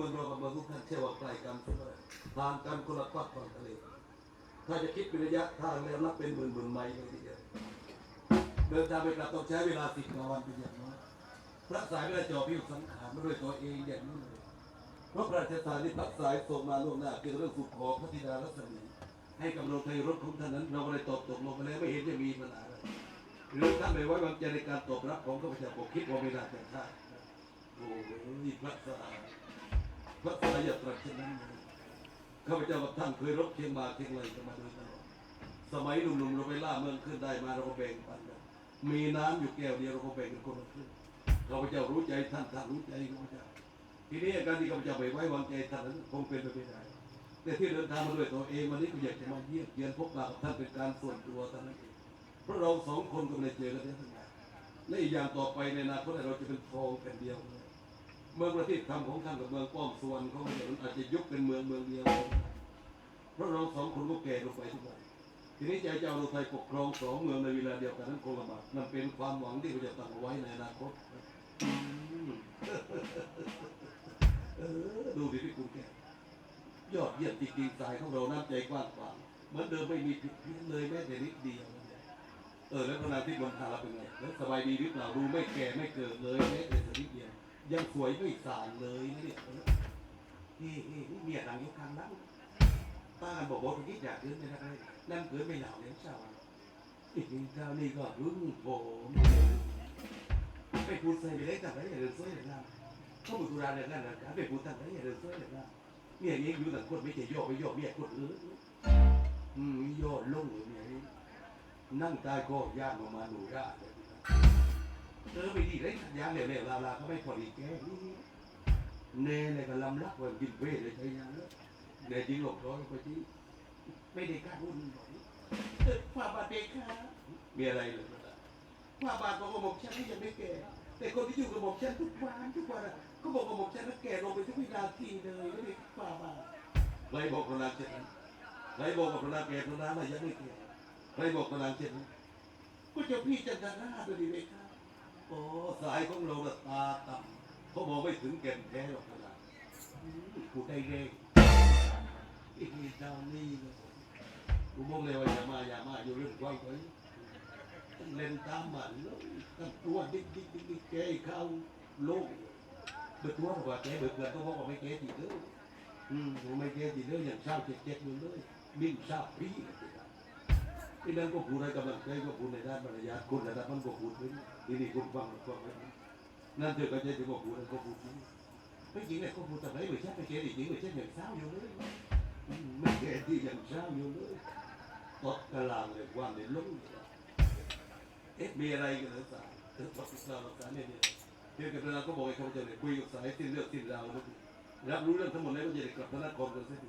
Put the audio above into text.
มืองเรากับเมืองทุกท่านเชื่อว่าใกลกันเสมอห่างกันคนละกวักฝั่งทะเลถ้าจะคิดเป็นระยะทางแล้วนับเป็นหมื่นหมื่นไมล์เลยทีเดียวเดินทางไปกลับต้องใช้เวลาสิบกว่าวันเป็นอย่างน้อยพระสายไม่ได้จอพิวสังขารมาด้วยตัวเองอย่างนี้เลยเพราะพระราชทานที่พระสายส่งมาล่วงหน้าเกี่ยวกับเรื่องสุขของพระธิดารัศมีให้กำหนดในรถของท่านนั้นเราก็เลยตอบตกลงไปแล้วไม่เห็นจะมีปัญหาอะไรหรือท่านไม่ไว้วางใจในการตอบรับของข้าพเจ้าผมคิดว่าไม่น่าจะใช่โอ้ยพระสาย พระสายอย่าตรัสเช่นนั้นข้าพเจ้ากับท่านเคยรบเชียงมาเชียงรายกันมาโดยตลอดสมัยหนุ่มๆเราไปล่าเมืองขึ้นได้มาเราก็แบ่งปันกันมีน้ำอยู่แก้วเดียวเราก็แบ่งกันคนละครึ่งข้าพเจ้ารู้ใจท่านท่านรู้ใจข้าพเจ้าทีนี้การที่ข้าพเจ้าไปไว้วางใจท่านนั้นคงเป็นไปไม่ได้แต่ที่เดินทางมาด้วยตัวเองวันนี้ก็อยากจะมาเยี่ยมเยียนพบปะกับท่านเป็นการส่วนตัวท่านั้นเองเพราะเราสองคนก็ไม่ได้เจอกันได้ทั้งนั้นและอีกอย่างต่อไปในอนาคตเราจะเป็นทองแผ่นเดียวเลย มืองประเทศธรรมของท่านกับเมืองป้อมสุวรรณของเราอาจจะยกเป็นเมืองเมืองเดียว เพราะเราสองคนก็แก่ลงไปทุกวันทีนี้ใจะเอาเราไทยปกครองสองเมืองในเวลาเดียวกันนั้นคงลำบากนั่นเป็นความหวังที่เราจะตั้งเอาไว้ในอนาคตดูดิพี่คุณแกยอดเยี่ยมจริงๆสายของเราน้ำใจกว้างขวางเหมือนเดิมไม่มีผิดเพี้ยนเลยแม้แต่นิดเดียวเออแล้วพนาที่บนทาเราเป็นไงแล้วสบายดีหรือเปล่าดูไม่แก่ไม่เกิดเลยแม้แต่นิดเดียว ยังสวยไม่สางเลยนะเนี่ยนี่นี่นี่เมียหลังยกคางนั่งป้ากันบอกว่าคนที่อยากเกินไม่ได้นั่นเกินไม่หล่าเลี้ยงเช้าอีกเจ้านี่ก็รุ่งผมไปพูดใส่ไปได้แต่ไม่ได้เดินสวยเลยนะเขาบุตรราเนี่ยนั่นนะไปพูดแต่ไม่ได้เดินสวยเลยนะเมียนี้อยู่ต่างคนไม่ใช่ย่อไปย่อเมียคนอื่นอืมย่อลงเลยเมียนั่งตายก็ยางออกมาหนูร่าเลย เออไปดีเลยยางเหลวๆลาๆเขาไม่พอดีแก่เน่เลยก็ลำลักว่ากินเวทเลยใช่ยังเลยเดี๋ยจริงหลบร้อยไปที่ไม่ได้กล้าวุ่นบ่อยเกิดฝ่าบาทเด็กค่ะมีอะไรหรือฝ่าบาทบอกว่าหมกฉันยังไม่แก่แต่คนที่อยู่กับหมกฉันทุกวันทุกวันก็บอกว่าหมกฉันนั้นแก่ลงไปทุกวินาทีเลยไม่ได้ฝ่าบาทใครบอกพระนางเช่นนั้นใครบอกว่าพระนางแก่พระนางน่ยังไม่แก่ใครบอกพระนางเช่นนั้นก็เจ้าพี่จันทราชดีเลยค่ะ โอ้สายของเราน่ะตาต่ำเขาบอกไม่ถึงแก่นแท้หรอกพระนางอืมพูดได้เร่งอีกเจ้านี่นะกูบอกเลยว่าอย่ามาอย่ามาอยู่เรื่องความเลยเล่นตามมันเลยตั้งตัวดิ๊กดิ๊กดิ๊กดิ๊กแกเข้าโลกเบิดตัวกว่าแกเบิดเกินก็บอกว่าไม่แกจีเด้ออืมไม่แกจีเด้ออย่างเศร้าเจ็ดเจ็ดอยู่เลยมิ่งทราบพี่ ที่นั่นก็พูดในกำลังใจก็พูดในด้านมารยาทคนระดับมันก็พูดไปทีนี้คุณฟังฟังไว้นั่นเธอก็จะจะบอกพูดนั่นก็พูดนี่ไม่จริงเนี่ยก็พูดแต่ไหนไม่ใช่ไม่แกจริงไม่ใช่อย่างเศร้าอยู่เลยไม่แก่ที่ยังเช้าอยู่เลยตดกระลางเลยว่าในลุ่งเอ๊ะมีอะไรกันหรือเปล่าเออตดกระลางสารเนี่ยเนี่ยเดี๋ยวกับเราก็บอกให้เขาจะเนี่ยคุยกับสายสิ้นเลือดสิ้นราวแล้วรับรู้เรื่องทั้งหมดแล้วก็จะได้กลับพระนครกันสักที